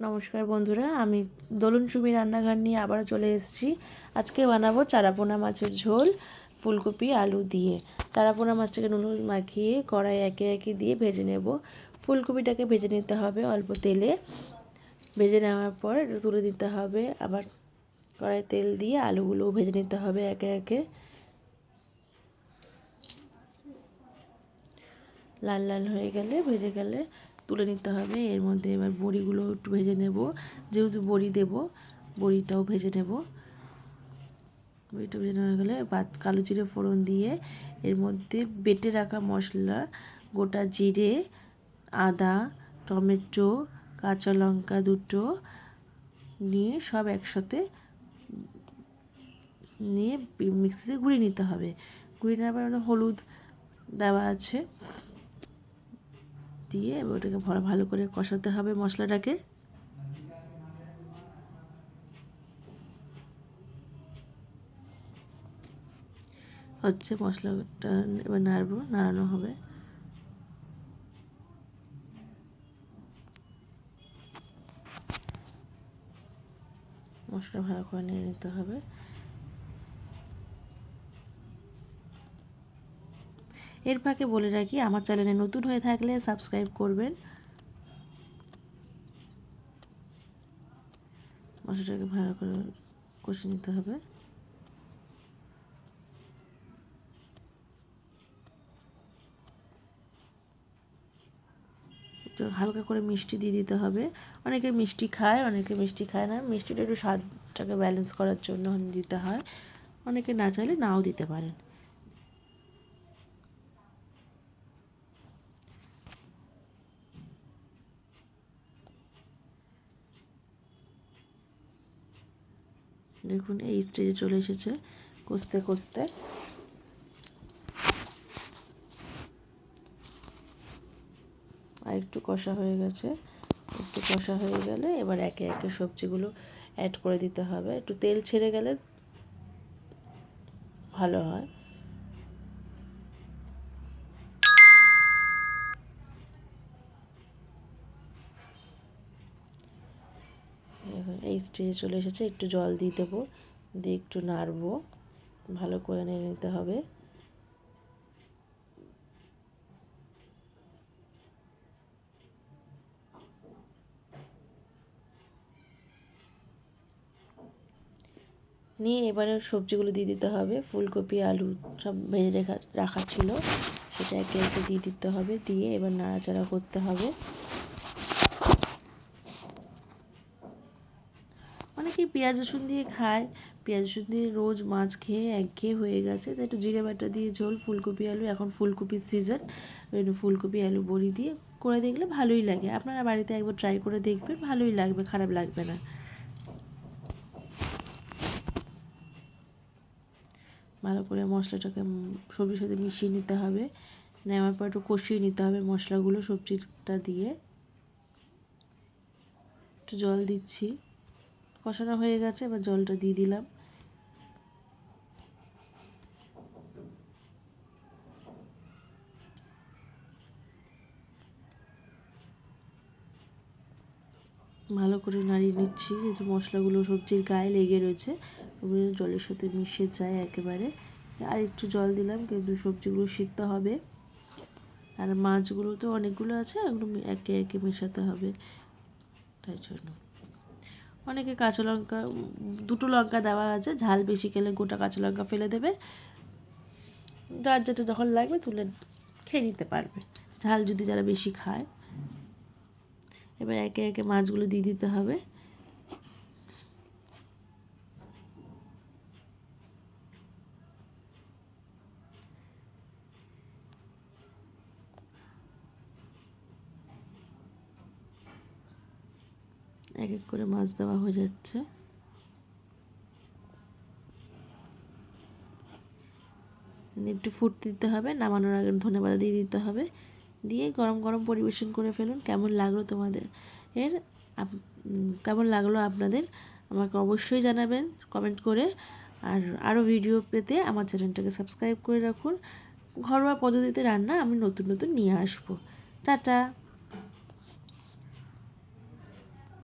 নমস্কার বন্ধুরা, আমি দোলন সুমি রান্নাঘর নিয়ে আবারও চলে এসেছি। আজকে বানাবো চারাপোনা মাছের ঝোল, ফুলকপি, আলু দিয়ে। চারাপোনা মাছটাকে নুন মাখিয়ে কড়াই একে একে দিয়ে ভেজে নেব। ফুলকপিটাকে ভেজে নিতে হবে অল্প তেলে। ভেজে নেওয়ার পর তুলে দিতে হবে আবার কড়াই তেল দিয়ে আলুগুলোও ভেজে নিতে হবে একে একে। লাল লাল হয়ে গেলে, ভেজে গেলে তুলে নিতে হবে। এর মধ্যে এবার বড়িগুলো একটু ভেজে নেব। যেহেতু বড়ি দেব, বড়িটাও ভেজে নেব। বড়িটা ভেজে নেওয়া গেলে বাদ কালো জিরে ফোড়ন দিয়ে এর মধ্যে বেটে রাখা মশলা, গোটা জিরে, আদা, টমেটো, কাঁচা লঙ্কা দুটো নিয়ে সব একসাথে নিয়ে মিক্সিতে গুঁড়িয়ে নিতে হবে। গুঁড়িয়ে নেওয়ার পর হলুদ দেওয়া আছে। দিয়ে ওটাকে ভালো করে কষাতে হবে মশলাটাকে। হচ্ছে মশলাটা এবার নাড়বো, নাড়ানো হবে। মশলা ভালো করে নিয়ে নিতে হবে। এর ফাঁকে বলে রাখি, আমার চ্যানেলে নতুন হয়ে থাকলে সাবস্ক্রাইব করবেন। মশলাটাকে ভালো করে কষে নিতে হবে। একটু হালকা করে মিষ্টি দিয়ে দিতে হবে। অনেকে মিষ্টি খায়, অনেকে মিষ্টি খায় না। মিষ্টিটা একটু স্বাদটাকে ব্যালেন্স করার জন্য দিতে হয়। অনেকে না চাইলে নাও দিতে পারেন। দেখুন, এই স্টেজে চলে এসেছে, কষতে কষতে। আর একটু কষা হয়ে গেছে। একটু কষা হয়ে গেলে এবার একে একে সবজিগুলো অ্যাড করে দিতে হবে। একটু তেল ছেড়ে গেলে ভালো হয়। এই স্টেজে চলে এসেছে, একটু জল দিয়ে দেবো, দিয়ে একটু নাড়বো, ভালো করে নিয়ে নিতে হবে। নিয়ে এবারে সবজিগুলো দিয়ে দিতে হবে, ফুলকপি, আলু সব ভেজে রেখা, রাখা ছিল সেটা একে একে দিয়ে দিতে হবে, দিয়ে এবার নাড়াচাড়া করতে হবে। অনেকেই পেঁয়াজ, রসুন দিয়ে খায়। পেঁয়াজ, রসুন দিয়ে রোজ মাছ খেয়ে একঘেয়ে হয়ে গেছে। তাই একটু জিরে বাটা দিয়ে ঝোল, ফুলকপি, আলু, এখন ফুলকপির সিজন ওই ফুলকপি, আলু, বড়ি দিয়ে করে দেখলে ভালোই লাগে। আপনারা বাড়িতে একবার ট্রাই করে দেখবেন, ভালোই লাগবে, খারাপ লাগবে না। ভালো করে মশলাটাকে সবজির সাথে মিশিয়ে নিতে হবে। নেওয়ার পর একটু কষিয়ে নিতে হবে মশলাগুলো সবজিটা দিয়ে। একটু জল দিচ্ছি। কষানো হয়ে গেছে, এবার জলটা দিয়ে দিলাম। ভালো করে নাড়িয়ে নিচ্ছি যেহেতু মশলাগুলো সবজির গায়ে লেগে রয়েছে, ওগুলো জলের সাথে মিশে যায় একেবারে। আর একটু জল দিলাম, কিন্তু সবজিগুলো সিদ্ধ হবে। আর মাছগুলো তো অনেকগুলো আছে, এগুলো একে একে মেশাতে হবে, তাই জন্য। অনেকে কাঁচা লঙ্কা দুটো লঙ্কা দেওয়া আছে, ঝাল বেশি খেলে গোটা কাঁচা লঙ্কা ফেলে দেবে। যার যেটা যখন লাগবে তুলে খেয়ে নিতে পারবে। ঝাল যদি যারা বেশি খায়। এবার একে একে মাছগুলো দিয়ে দিতে হবে। এক এক করে মাছ দেওয়া হয়ে যাচ্ছে। একটু ফুটতে দিতে হবে, নামানোর আগে ধনেপাতা দিয়ে দিতে হবে। দিয়ে গরম গরম পরিবেশন করে ফেলুন, কেমন লাগল তোমাদের? এর কেমন লাগল আপনাদের? আমাকে অবশ্যই জানাবেন কমেন্ট করে। আর আরও ভিডিও পেতে আমার চ্যানেলটাকে সাবস্ক্রাইব করে রাখুন। ঘরোয়া পদ্ধতিতে রান্না আমি নতুন নতুন নিয়ে আসব। টাটা!